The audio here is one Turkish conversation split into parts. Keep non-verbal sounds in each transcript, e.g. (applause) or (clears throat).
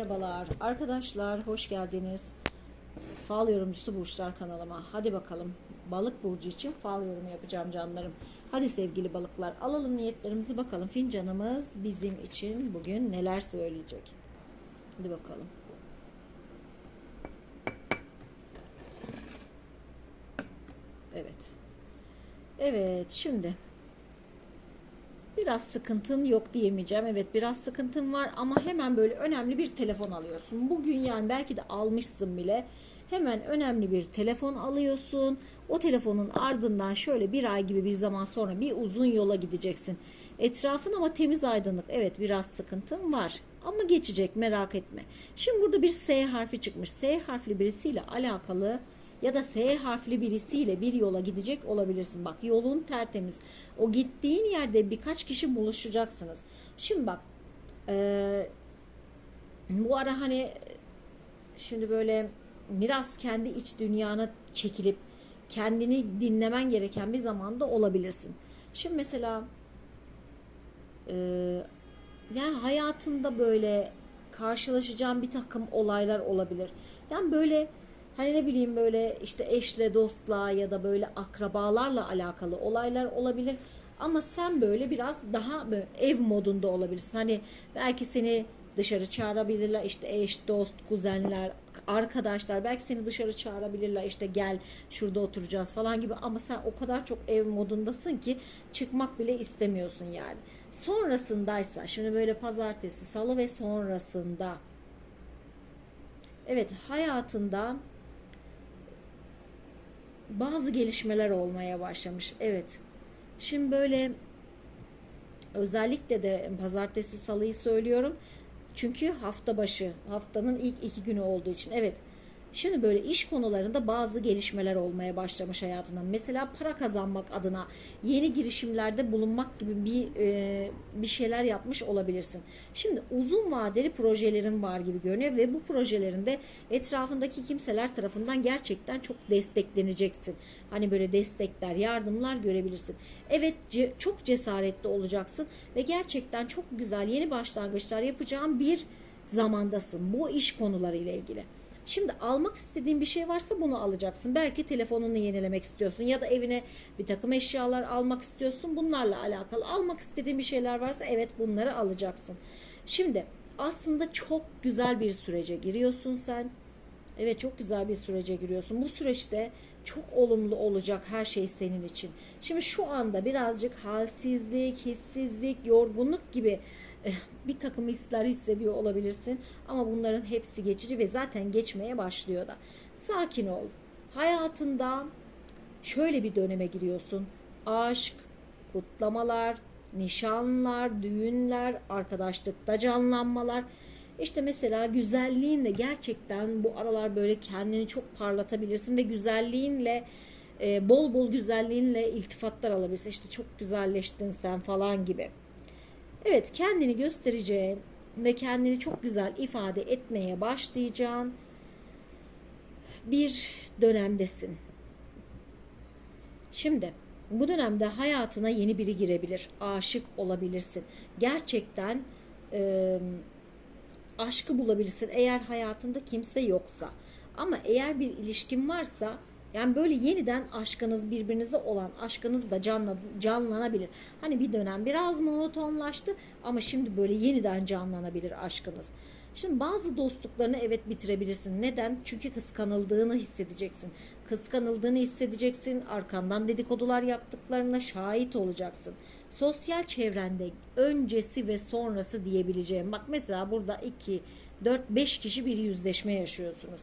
Merhabalar arkadaşlar hoş geldiniz. Fal yorumcusu burçlar kanalıma. Hadi bakalım balık burcu için fal yorumu yapacağım canlarım. Hadi sevgili balıklar alalım niyetlerimizi bakalım. Fincanımız bizim için bugün neler söyleyecek. Hadi bakalım. Evet. Evet şimdi Biraz sıkıntın yok diyemeyeceğim. Evet biraz sıkıntın var ama hemen böyle önemli bir telefon alıyorsun. Bugün yani belki de almışsın bile. Hemen önemli bir telefon alıyorsun. O telefonun ardından şöyle bir ay gibi bir zaman sonra bir uzun yola gideceksin. Etrafın ama temiz aydınlık. Evet biraz sıkıntın var ama geçecek merak etme. Şimdi burada bir S harfi çıkmış. S harfli birisiyle alakalı ya da S harfli birisiyle bir yola gidecek olabilirsin. Bak yolun tertemiz. O gittiğin yerde birkaç kişi buluşacaksınız. Şimdi bak e, bu ara hani şimdi böyle biraz kendi iç dünyana çekilip kendini dinlemen gereken bir zamanda olabilirsin. Şimdi mesela e, yani hayatında böyle karşılaşacağın bir takım olaylar olabilir. Yani böyle hani ne bileyim böyle işte eşle dostla ya da böyle akrabalarla alakalı olaylar olabilir. Ama sen böyle biraz daha ev modunda olabilirsin. Hani belki seni dışarı çağırabilirler işte eş, dost, kuzenler, arkadaşlar belki seni dışarı çağırabilirler işte gel şurada oturacağız falan gibi ama sen o kadar çok ev modundasın ki çıkmak bile istemiyorsun yani. Sonrasındaysa şimdi böyle pazartesi, salı ve sonrasında evet hayatında bazı gelişmeler olmaya başlamış. Evet. Şimdi böyle özellikle de pazartesi salıyı söylüyorum. Çünkü hafta başı, haftanın ilk iki günü olduğu için. Evet. Şimdi böyle iş konularında bazı gelişmeler olmaya başlamış hayatında. Mesela para kazanmak adına yeni girişimlerde bulunmak gibi bir e, bir şeyler yapmış olabilirsin. Şimdi uzun vadeli projelerin var gibi görünüyor ve bu projelerinde etrafındaki kimseler tarafından gerçekten çok destekleneceksin. Hani böyle destekler, yardımlar görebilirsin. Evet ce, çok cesaretli olacaksın ve gerçekten çok güzel yeni başlangıçlar yapacağın bir zamandasın bu iş konuları ile ilgili. Şimdi almak istediğin bir şey varsa bunu alacaksın. Belki telefonunu yenilemek istiyorsun ya da evine bir takım eşyalar almak istiyorsun. Bunlarla alakalı almak istediğin bir şeyler varsa evet bunları alacaksın. Şimdi aslında çok güzel bir sürece giriyorsun sen. Evet çok güzel bir sürece giriyorsun. Bu süreçte çok olumlu olacak her şey senin için. Şimdi şu anda birazcık halsizlik, hissizlik, yorgunluk gibi bir takım hisler hissediyor olabilirsin. Ama bunların hepsi geçici ve zaten geçmeye başlıyor da. Sakin ol. Hayatında şöyle bir döneme giriyorsun. Aşk, kutlamalar, nişanlar, düğünler, arkadaşlıkta canlanmalar. İşte mesela güzelliğinle gerçekten bu aralar böyle kendini çok parlatabilirsin ve güzelliğinle e, bol bol güzelliğinle iltifatlar alabilirsin. İşte çok güzelleştin sen falan gibi. Evet kendini göstereceğin ve kendini çok güzel ifade etmeye başlayacağın bir dönemdesin. Şimdi bu dönemde hayatına yeni biri girebilir, aşık olabilirsin. Gerçekten e, aşkı bulabilirsin eğer hayatında kimse yoksa. Ama eğer bir ilişkin varsa yani böyle yeniden aşkınız birbirinize olan aşkınız da canla, canlanabilir. Hani bir dönem biraz monotonlaştı ama şimdi böyle yeniden canlanabilir aşkınız. Şimdi bazı dostluklarını evet bitirebilirsin. Neden? Çünkü kıskanıldığını hissedeceksin. Kıskanıldığını hissedeceksin. Arkandan dedikodular yaptıklarına şahit olacaksın. Sosyal çevrende öncesi ve sonrası diyebileceğim. Bak mesela burada 2, 4, 5 kişi bir yüzleşme yaşıyorsunuz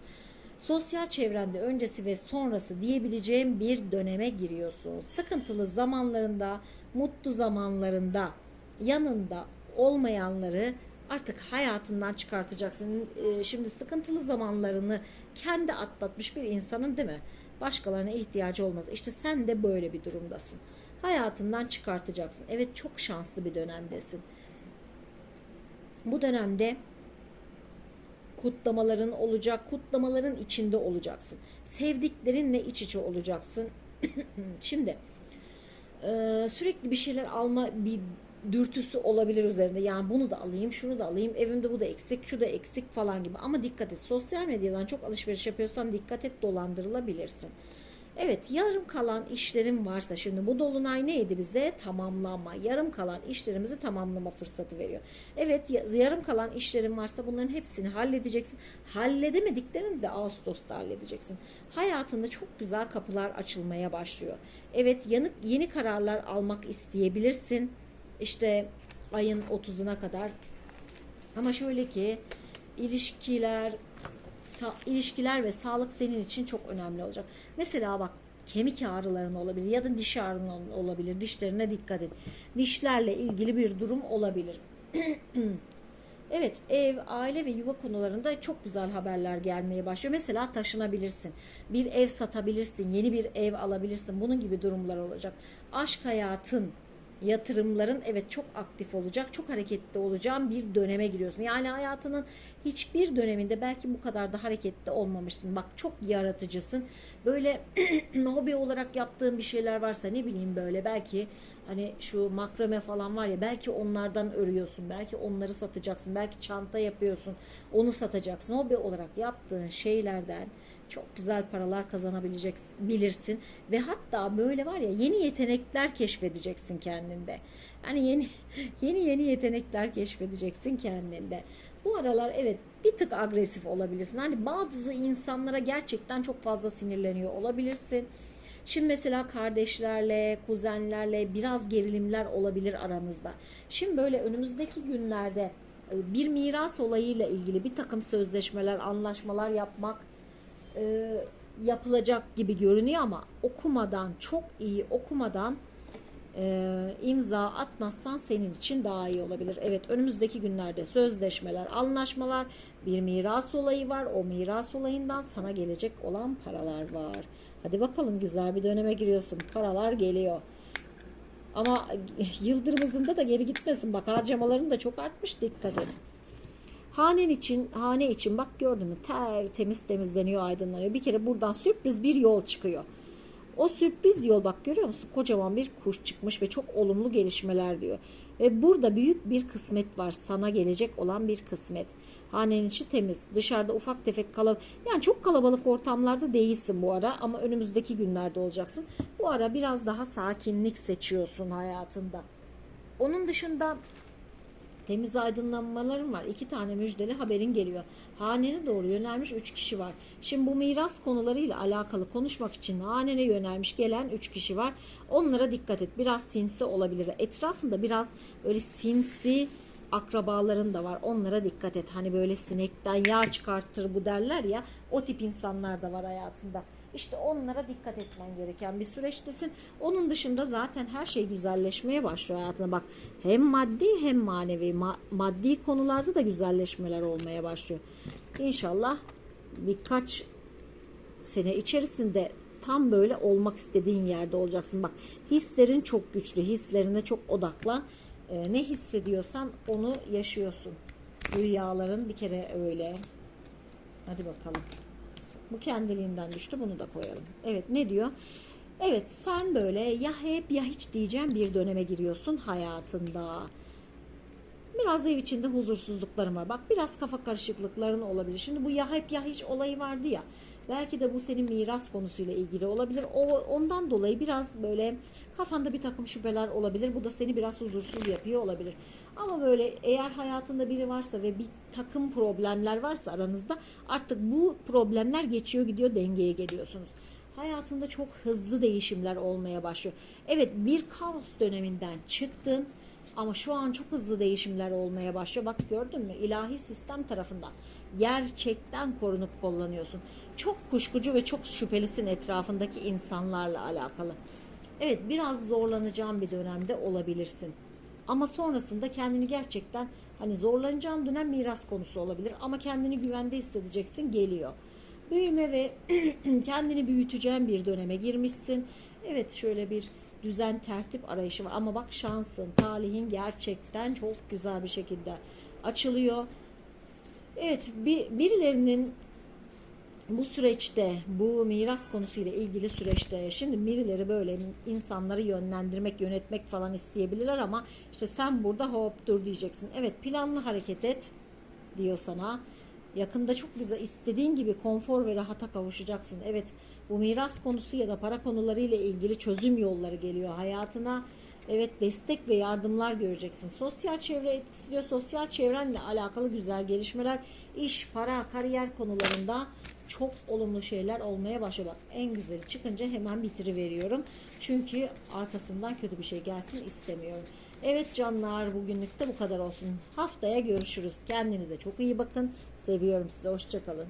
sosyal çevrende öncesi ve sonrası diyebileceğim bir döneme giriyorsun. Sıkıntılı zamanlarında, mutlu zamanlarında yanında olmayanları artık hayatından çıkartacaksın. Ee, şimdi sıkıntılı zamanlarını kendi atlatmış bir insanın değil mi? Başkalarına ihtiyacı olmaz. İşte sen de böyle bir durumdasın. Hayatından çıkartacaksın. Evet çok şanslı bir dönemdesin. Bu dönemde kutlamaların olacak. Kutlamaların içinde olacaksın. Sevdiklerinle iç içe olacaksın. (clears throat) Şimdi e, sürekli bir şeyler alma bir dürtüsü olabilir üzerinde. Yani bunu da alayım, şunu da alayım, evimde bu da eksik, şu da eksik falan gibi. Ama dikkat et. Sosyal medyadan çok alışveriş yapıyorsan dikkat et dolandırılabilirsin. Evet yarım kalan işlerim varsa şimdi bu dolunay neydi bize? Tamamlama. Yarım kalan işlerimizi tamamlama fırsatı veriyor. Evet ya- yarım kalan işlerin varsa bunların hepsini halledeceksin. Halledemediklerini de Ağustos'ta halledeceksin. Hayatında çok güzel kapılar açılmaya başlıyor. Evet yanık yeni kararlar almak isteyebilirsin. İşte ayın 30'una kadar. Ama şöyle ki ilişkiler ilişkiler ve sağlık senin için çok önemli olacak. Mesela bak kemik ağrıların olabilir ya da diş ağrın ol- olabilir. Dişlerine dikkat et. Dişlerle ilgili bir durum olabilir. (clears throat) Evet, ev, aile ve yuva konularında çok güzel haberler gelmeye başlıyor. Mesela taşınabilirsin, bir ev satabilirsin, yeni bir ev alabilirsin. Bunun gibi durumlar olacak. Aşk hayatın, yatırımların evet çok aktif olacak, çok hareketli olacağın bir döneme giriyorsun. Yani hayatının hiçbir döneminde belki bu kadar da hareketli olmamışsın. Bak çok yaratıcısın. Böyle (clears throat) hobi olarak yaptığın bir şeyler varsa ne bileyim böyle belki hani şu makrame falan var ya belki onlardan örüyorsun. Belki onları satacaksın. Belki çanta yapıyorsun. Onu satacaksın. Hobi olarak yaptığın şeylerden çok güzel paralar kazanabileceksin bilirsin ve hatta böyle var ya yeni yetenekler keşfedeceksin kendinde. Yani yeni (laughs) yeni yeni yetenekler keşfedeceksin kendinde. Bu aralar evet bir tık agresif olabilirsin. Hani bazı insanlara gerçekten çok fazla sinirleniyor olabilirsin. Şimdi mesela kardeşlerle, kuzenlerle biraz gerilimler olabilir aranızda. Şimdi böyle önümüzdeki günlerde e, bir miras olayıyla ilgili bir takım sözleşmeler, anlaşmalar yapmak e, yapılacak gibi görünüyor ama okumadan, çok iyi okumadan e, imza atmazsan senin için daha iyi olabilir. Evet önümüzdeki günlerde sözleşmeler, anlaşmalar, bir miras olayı var. O miras olayından sana gelecek olan paralar var. Hadi bakalım güzel bir döneme giriyorsun. Paralar geliyor. Ama yıldırımızında da geri gitmesin. Bak harcamaların da çok artmış. Dikkat et. Hanen için, hane için bak gördün mü tertemiz temizleniyor, aydınlanıyor. Bir kere buradan sürpriz bir yol çıkıyor. O sürpriz yol bak görüyor musun? Kocaman bir kuş çıkmış ve çok olumlu gelişmeler diyor. Ve burada büyük bir kısmet var. Sana gelecek olan bir kısmet. Hanenin içi temiz. Dışarıda ufak tefek kalabalık. Yani çok kalabalık ortamlarda değilsin bu ara ama önümüzdeki günlerde olacaksın. Bu ara biraz daha sakinlik seçiyorsun hayatında. Onun dışında temiz aydınlanmalarım var. İki tane müjdeli haberin geliyor. Hanene doğru yönelmiş üç kişi var. Şimdi bu miras konularıyla alakalı konuşmak için hanene yönelmiş gelen üç kişi var. Onlara dikkat et. Biraz sinsi olabilir. Etrafında biraz böyle sinsi akrabaların da var. Onlara dikkat et. Hani böyle sinekten yağ çıkartır bu derler ya. O tip insanlar da var hayatında. İşte onlara dikkat etmen gereken bir süreçtesin. Onun dışında zaten her şey güzelleşmeye başlıyor hayatına. Bak hem maddi hem manevi. Ma- maddi konularda da güzelleşmeler olmaya başlıyor. İnşallah birkaç sene içerisinde tam böyle olmak istediğin yerde olacaksın. Bak hislerin çok güçlü. Hislerine çok odaklan. Ee, ne hissediyorsan onu yaşıyorsun. Rüyaların bir kere öyle. Hadi bakalım. Bu kendiliğinden düştü. Bunu da koyalım. Evet ne diyor? Evet sen böyle ya hep ya hiç diyeceğim bir döneme giriyorsun hayatında. Biraz ev içinde huzursuzluklarım var. Bak biraz kafa karışıklıkların olabilir. Şimdi bu ya hep ya hiç olayı vardı ya. Belki de bu senin miras konusuyla ilgili olabilir. O ondan dolayı biraz böyle kafanda bir takım şüpheler olabilir. Bu da seni biraz huzursuz yapıyor olabilir. Ama böyle eğer hayatında biri varsa ve bir takım problemler varsa aranızda artık bu problemler geçiyor gidiyor dengeye geliyorsunuz. Hayatında çok hızlı değişimler olmaya başlıyor. Evet bir kaos döneminden çıktın ama şu an çok hızlı değişimler olmaya başlıyor. Bak gördün mü? İlahi sistem tarafından gerçekten korunup kullanıyorsun. Çok kuşkucu ve çok şüphelisin etrafındaki insanlarla alakalı. Evet biraz zorlanacağın bir dönemde olabilirsin. Ama sonrasında kendini gerçekten hani zorlanacağın dönem miras konusu olabilir ama kendini güvende hissedeceksin geliyor. Büyüme ve (clears throat) kendini büyüteceğin bir döneme girmişsin. Evet şöyle bir düzen tertip arayışı var ama bak şansın, talihin gerçekten çok güzel bir şekilde açılıyor. Evet bir, birilerinin bu süreçte bu miras konusuyla ilgili süreçte şimdi birileri böyle insanları yönlendirmek yönetmek falan isteyebilirler ama işte sen burada hop dur diyeceksin. Evet planlı hareket et diyor sana. Yakında çok güzel istediğin gibi konfor ve rahata kavuşacaksın. Evet bu miras konusu ya da para konuları ile ilgili çözüm yolları geliyor hayatına. Evet destek ve yardımlar göreceksin. Sosyal çevre etkisi diyor. Sosyal çevrenle alakalı güzel gelişmeler, iş, para, kariyer konularında çok olumlu şeyler olmaya başlıyor. Bak en güzeli çıkınca hemen bitiriveriyorum. Çünkü arkasından kötü bir şey gelsin istemiyorum. Evet canlar bugünlük de bu kadar olsun. Haftaya görüşürüz. Kendinize çok iyi bakın. Seviyorum sizi. Hoşçakalın.